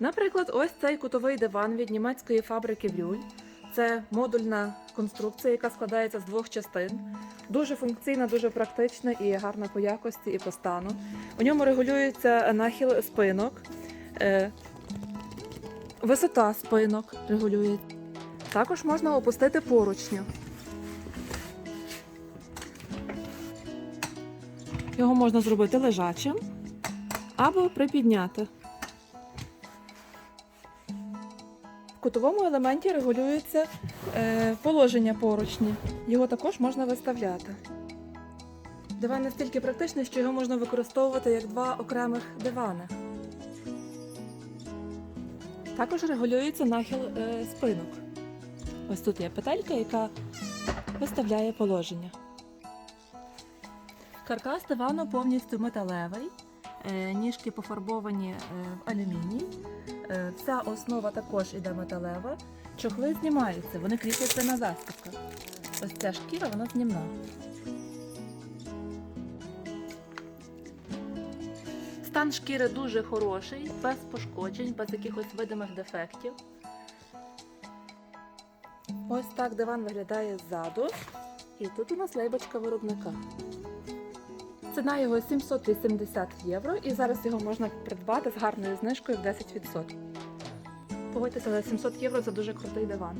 Наприклад, ось цей кутовий диван від німецької фабрики Брюль. Це модульна конструкція, яка складається з двох частин. Дуже функційна, дуже практична і гарна по якості і по стану. У ньому регулюється нахил спинок, е, висота спинок регулюється. Також можна опустити поручню. Його можна зробити лежачим або припідняти. В кутовому елементі регулюється е, положення поручні. Його також можна виставляти. Диван настільки практичний, що його можна використовувати як два окремих дивани. Також регулюється нахил е, спинок. Ось тут є петелька, яка виставляє положення. Каркас дивану повністю металевий, ніжки пофарбовані е, в алюміній. Е, Вся основа також іде металева. Чохли знімаються, вони кріпляться на застібках. Ось ця шкіра, вона знімна. Стан шкіри дуже хороший, без пошкоджень, без якихось видимих дефектів. Ось так диван виглядає ззаду. І тут у нас лейбочка виробника. Ціна його 780 євро, і зараз його можна придбати з гарною знижкою в 10%. Погодьтеся, за 700 євро за дуже крутий диван.